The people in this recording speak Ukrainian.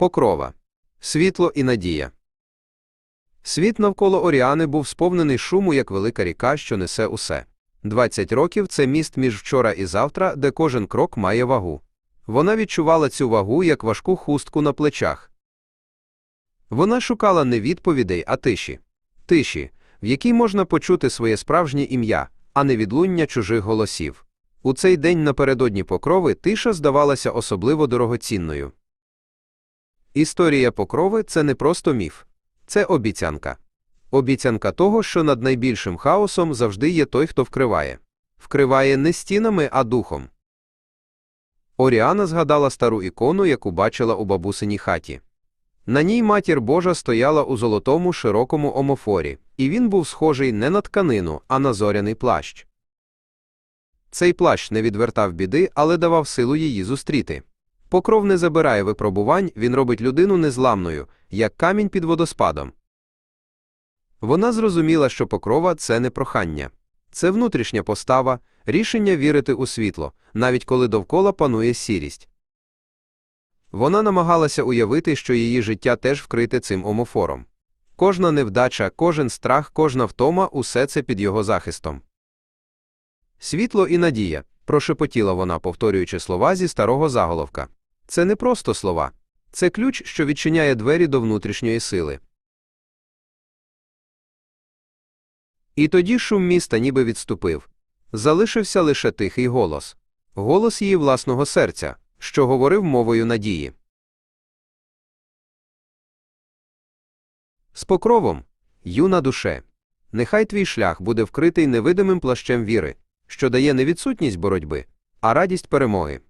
Покрова. Світло і надія. Світ навколо Оріани був сповнений шуму, як велика ріка, що несе усе. 20 років це міст між вчора і завтра, де кожен крок має вагу. Вона відчувала цю вагу як важку хустку на плечах. Вона шукала не відповідей, а тиші. Тиші, в якій можна почути своє справжнє ім'я, а не відлуння чужих голосів. У цей день напередодні покрови тиша здавалася особливо дорогоцінною. Історія покрови це не просто міф, це обіцянка. Обіцянка того, що над найбільшим хаосом завжди є той, хто вкриває. Вкриває не стінами, а духом. Оріана згадала стару ікону, яку бачила у бабусиній хаті. На ній матір Божа стояла у золотому широкому омофорі, і він був схожий не на тканину, а на зоряний плащ. Цей плащ не відвертав біди, але давав силу її зустріти. Покров не забирає випробувань, він робить людину незламною, як камінь під водоспадом. Вона зрозуміла, що покрова це не прохання. Це внутрішня постава, рішення вірити у світло, навіть коли довкола панує сірість. Вона намагалася уявити, що її життя теж вкрите цим омофором. Кожна невдача, кожен страх, кожна втома усе це під його захистом. Світло і надія, прошепотіла вона, повторюючи слова зі старого заголовка. Це не просто слова, це ключ, що відчиняє двері до внутрішньої сили. І тоді шум міста ніби відступив. Залишився лише тихий голос голос її власного серця, що говорив мовою надії. З покровом, юна душе, нехай твій шлях буде вкритий невидимим плащем віри, що дає не відсутність боротьби, а радість перемоги.